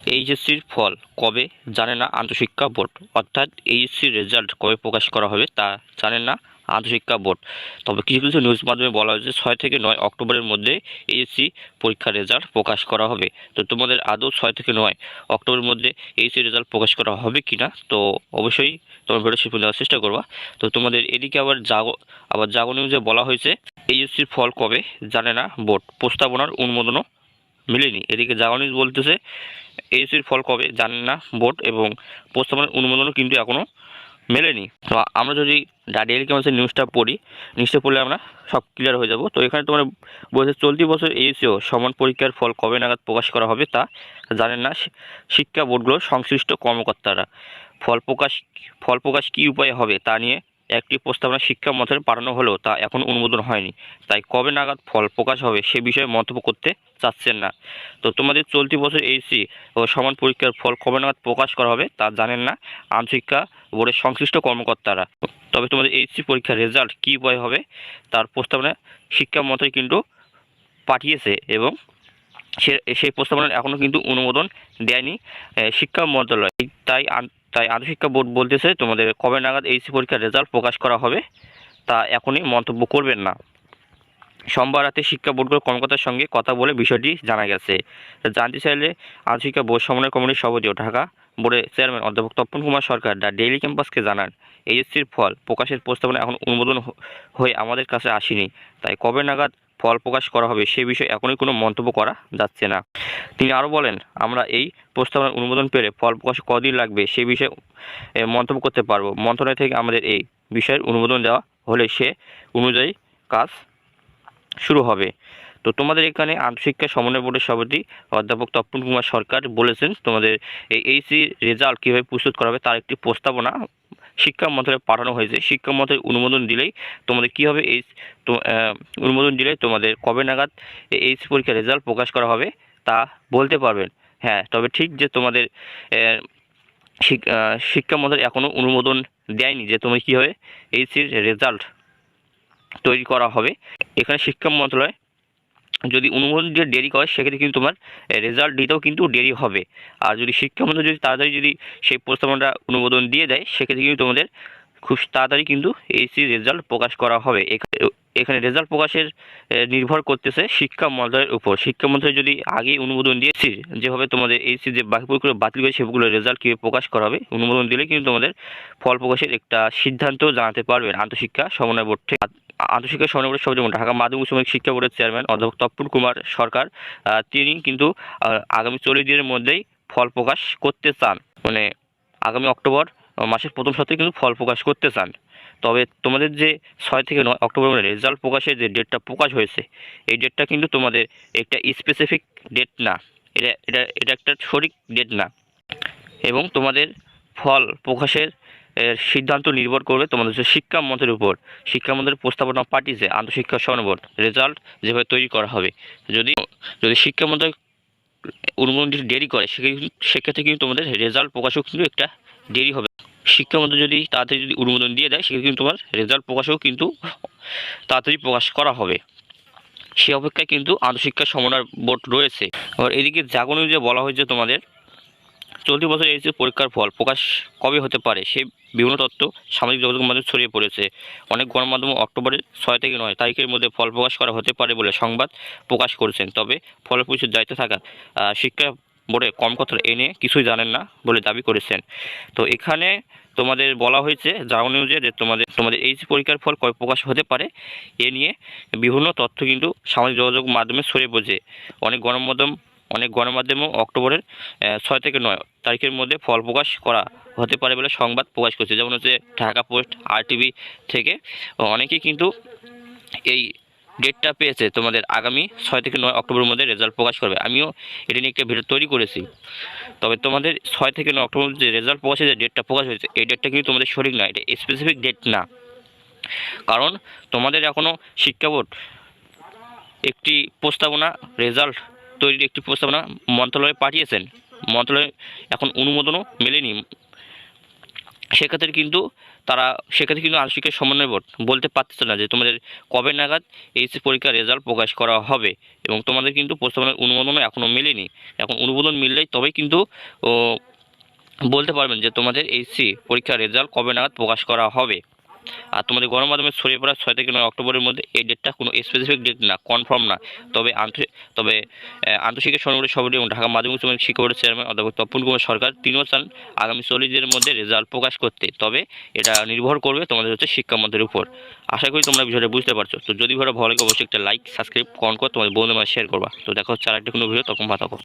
এইচএসসির ফল কবে জানে না আন্তঃশিক্ষা বোর্ড? অর্থাৎ এইচএসসির রেজাল্ট কবে প্রকাশ করা হবে তা জানে না আন্তঃশিক্ষা বোর্ড। তবে কিছু কিছু নিউজ মাধ্যমে বলা হয়েছে, ছয় থেকে নয় অক্টোবরের মধ্যে এইচএসসি পরীক্ষার রেজাল্ট প্রকাশ করা হবে। তো তোমাদের আদৌ ছয় থেকে নয় অক্টোবরের মধ্যে এইচএসসি রেজাল্ট প্রকাশ করা হবে কি না তো অবশ্যই তোমার ভিডিও পর্যন্ত দেওয়ার চেষ্টা করবা। তো তোমাদের এদিকে আবার জাগো আবার জাগো নিউজে বলা হয়েছে, এইচএসসির ফল কবে জানে না বোর্ড? প্রস্তাবনার অনুমোদনও মিলেনি। এদিকে জাগো নিউজ বলতেছে এইচএসির ফল কবে জানেন না, বোর্ড এবং প্রস্তাবনার অনুমোদনও কিন্তু এখনও মেলেনি। তো আমরা যদি ডেইলি ক্যাম্পাসের নিউজটা পড়ি, নিউজটা পড়লে আমরা সব ক্লিয়ার হয়ে যাব। তো এখানে তোমার বলছে, চলতি বছর এইচএসিও সমান পরীক্ষার ফল কবে নাগাদ প্রকাশ করা হবে তা জানেন না। শিক্ষা বোর্ডগুলোর সংশ্লিষ্ট কর্মকর্তারা। ফল প্রকাশ ফল প্রকাশ কী উপায়ে হবে তা নিয়ে একটি প্রস্তাবনা শিক্ষা মন্ত্রণালয়ে পাঠানো হলেও তা এখন অনুমোদন হয়নি। তাই কবে নাগাদ ফল প্রকাশ হবে সে বিষয়ে মন্তব্য করতে চাচ্ছেন না। তো তোমাদের চলতি বছর এইচসি ও সমান পরীক্ষার ফল কবে নাগাদ প্রকাশ করা হবে তা জানেন না আন্তঃশিক্ষা বোর্ডের সংশ্লিষ্ট কর্মকর্তারা। তবে তোমাদের এইচসি পরীক্ষার রেজাল্ট কী উপায় হবে তার প্রস্তাবনা শিক্ষা মন্ত্রী কিন্তু পাঠিয়েছে এবং সে, সেই প্রস্তাবনার এখনও কিন্তু অনুমোদন দেয়নি শিক্ষা মন্ত্রণালয়। তাই তাই আন্তঃশিক্ষা বোর্ড বলতেছে তোমাদের কবে নাগাদ এইচসি পরীক্ষার রেজাল্ট প্রকাশ করা হবে, তা এখনই মন্তব্য করবেন না। সোমবার রাতে শিক্ষা বোর্ডগুলোর কর্মকর্তার সঙ্গে কথা বলে বিষয়টি জানা গেছে। জানতে চাইলে আন্তঃশিক্ষা বোর্ড সমন্বয় কমিটির সভাপতি ও ঢাকা বোর্ডের চেয়ারম্যান অধ্যাপক তপন কুমার সরকার দ্য ডেইলি ক্যাম্পাসকে জানান, এইচএসসির ফল প্রকাশের প্রস্তাবনা এখন অনুমোদন হয়ে আমাদের কাছে আসেনি, তাই কবে নাগাদ ফল প্রকাশ করা হবে সে বিষয়ে এখনই কোনো মন্তব্য করা যাচ্ছে না। তিনি আরও বলেন, আমরা এই প্রস্তাবনার অনুমোদন পেলে ফল প্রকাশ কদিন লাগবে সে বিষয়ে মন্তব্য করতে পারব। মন্ত্রণালয় থেকে আমাদের এই বিষয়ের অনুমোদন দেওয়া হলে সে অনুযায়ী কাজ শুরু হবে। তো তোমাদের এখানে আন্তঃশিক্ষা সমন্বয় বোর্ডের সভাপতি অধ্যাপক তপন কুমার সরকার বলেছেন, তোমাদের এই এইচসি রেজাল্ট কীভাবে প্রস্তুত করা হবে তার একটি প্রস্তাবনা শিক্ষা মন্ত্রণালয়ে পাঠানো হয়েছে। শিক্ষা মন্ত্রণালয় অনুমোদন দিলেই তোমাদের কী হবে? এই অনুমোদন দিলে তোমাদের কবে নাগাদ এইচসি পরীক্ষার রেজাল্ট প্রকাশ করা হবে? তা বলতে পারবেন। হ্যাঁ তবে ঠিক যে তোমাদের শিক্ষা মন্ত্রণালয় এখনও অনুমোদন দেয়নি যে তোমার কী হবে এইচসির রেজাল্ট তৈরি করা হবে। এখানে শিক্ষা মন্ত্রণালয় যদি অনুমোদন দিয়ে দেরি করে, সেক্ষেত্রে কিন্তু তোমার রেজাল্ট দিতেও কিন্তু দেরি হবে। আর যদি শিক্ষা মন্ত্রী যদি তাড়াতাড়ি যদি সেই প্রস্তাবনাটা অনুমোদন দিয়ে দেয়, সেক্ষেত্রে কিন্তু তোমাদের খুব তাড়াতাড়ি কিন্তু এইচসি রেজাল্ট প্রকাশ করা হবে। এখানে রেজাল্ট প্রকাশের নির্ভর করতেছে শিক্ষা মন্ত্রণালয়ের উপর। শিক্ষা মন্ত্রী যদি আগে অনুমোদন দিয়েছি যেভাবে তোমাদের এইচসি যে বাকি পরীক্ষাগুলো বাতিল করে সেগুলো রেজাল্ট কীভাবে প্রকাশ করা হবে, অনুমোদন দিলে কিন্তু তোমাদের ফল প্রকাশের একটা সিদ্ধান্ত জানাতে পারবেন আন্তঃশিক্ষা সমন্বয় বোর্ড থেকে। আন্তঃশিক্ষা সমন্বয় বোর্ডের সভাপতি ঢাকা মাধ্যমিক উচ্চ শিক্ষা বোর্ডের চেয়ারম্যান অধ্যাপক তপ্পুর কুমার সরকার তিনি কিন্তু আগামী চল্লিশ দিনের মধ্যেই ফল প্রকাশ করতে চান। মানে আগামী অক্টোবর মাসের প্রথম সপ্তাহে কিন্তু ফল প্রকাশ করতে চান। তবে তোমাদের যে ছয় থেকে নয় অক্টোবর রেজাল্ট প্রকাশের যে ডেটটা প্রকাশ হয়েছে, এই ডেটটা কিন্তু তোমাদের একটা স্পেসিফিক ডেট না। এটা এটা এটা একটা সঠিক ডেট না। এবং তোমাদের ফল প্রকাশের সিদ্ধান্ত নির্ভর করবে তোমাদের যে শিক্ষা মন্ত্রের উপর। শিক্ষা মন্ত্রের প্রস্তাবনা পাঠিয়েছে আন্তঃশিক্ষা সমন্বয় রেজাল্ট যেভাবে তৈরি করা হবে। যদি যদি শিক্ষা মন্ত্রক অনুমোদন দেরি করে, সেক্ষেত্রে কিন্তু তোমাদের রেজাল্ট প্রকাশও কিন্তু একটা দেরি হবে। শিক্ষামন্ত্রী যদি তাড়াতাড়ি যদি অনুমোদন দিয়ে দেয় সেক্ষেত্রে কিন্তু তোমার রেজাল্ট প্রকাশও কিন্তু তাড়াতাড়ি প্রকাশ করা হবে। সে অপেক্ষায় কিন্তু আন্তঃশিক্ষা সমন্বয় বোর্ড রয়েছে। আর এদিকে জাগো নিউজে বলা হয়েছে তোমাদের চলতি বছর এইচএস পরীক্ষার ফল প্রকাশ কবে হতে পারে সে বিভিন্ন তথ্য সামাজিক যোগাযোগ মাধ্যমে ছড়িয়ে পড়েছে। অনেক গণমাধ্যম অক্টোবরের ছয় থেকে নয় তারিখের মধ্যে ফল প্রকাশ করা হতে পারে বলে সংবাদ প্রকাশ করেছেন। তবে ফল পরিষদ দায়িত্বে থাকা আহ, শিক্ষা বোর্ডের কর্মকর্তারা এ নিয়ে কিছুই জানেন না বলে দাবি করেছেন। তো এখানে তোমাদের বলা হয়েছে জাগো নিউজে যে তোমাদের তোমাদের এইচ পরীক্ষার ফল কবে প্রকাশ হতে পারে এ নিয়ে বিভিন্ন তথ্য কিন্তু সামাজিক যোগাযোগ মাধ্যমে ছড়িয়ে পড়েছে। অনেক গণমাধ্যম, অনেক গণমাধ্যমও অক্টোবরের ছয় থেকে নয় তারিখের মধ্যে ফল প্রকাশ করা হতে পারে বলে সংবাদ প্রকাশ করছে। যেমন হচ্ছে ঢাকা পোস্ট, আর টিভি থেকে অনেকেই কিন্তু এই ডেটটা পেয়েছে তোমাদের আগামী ছয় থেকে নয় অক্টোবরের মধ্যে রেজাল্ট প্রকাশ করবে। আমিও এটা নিয়ে একটা ভিডিও তৈরি করেছি। তবে তোমাদের ছয় থেকে নয় অক্টোবর যে রেজাল্ট প্রকাশের যে ডেটটা প্রকাশ হয়েছে, এই ডেটটা কিন্তু তোমাদের সঠিক না, এটা স্পেসিফিক ডেট না। কারণ তোমাদের এখনও শিক্ষা বোর্ড একটি প্রস্তাবনা রেজাল্ট তৈরির একটি প্রস্তাবনা মন্ত্রণালয়ে পাঠিয়েছেন। মন্ত্রণালয় এখন অনুমোদনও মেলেনি। সেক্ষেত্রে কিন্তু তারা, সেক্ষেত্রে কিন্তু আংশিকের সমন্বয় বোর্ড বলতে পারতেছে না যে তোমাদের কবে নাগাদ এইচএসি পরীক্ষার রেজাল্ট প্রকাশ করা হবে এবং তোমাদের কিন্তু প্রস্তাবনার অনুমোদনও এখনও মেলেনি। এখন অনুমোদন মিললেই তবেই কিন্তু বলতে পারবেন যে তোমাদের এইচসি পরীক্ষার রেজাল্ট কবে নাগাদ প্রকাশ করা হবে। আর তোমাদের গণমাধ্যমে ছড়িয়ে পড়া ছয় থেকে নয় অক্টোবরের মধ্যে এই ডেটটা কোনো স্পেসিফিক ডেট না কনফার্ম না। তবে তবে আন্তঃশিক্ষা সরকারি সভাপতি এবং ঢাকা মাধ্যমিক মাধ্যমিক শিক্ষা বোর্ডের চেয়ারম্যান অধ্যাপক তপন কুমার সরকার তিনিও চান আগামী চল্লিশ দিনের মধ্যে রেজাল্ট প্রকাশ করতে। তবে এটা নির্ভর করবে তোমাদের হচ্ছে শিক্ষামন্ত্রের উপর। আশা করি তোমরা বিষয়টা বুঝতে পারছ। তো যদি ভালো ভালো লাগে অবশ্যই একটা লাইক সাবস্ক্রাইব কমেন্ট করে, তোমাদের মাঝে শেয়ার করবা। তো দেখা হচ্ছে আরেকটা কোনো ভিডিও তখন ভালো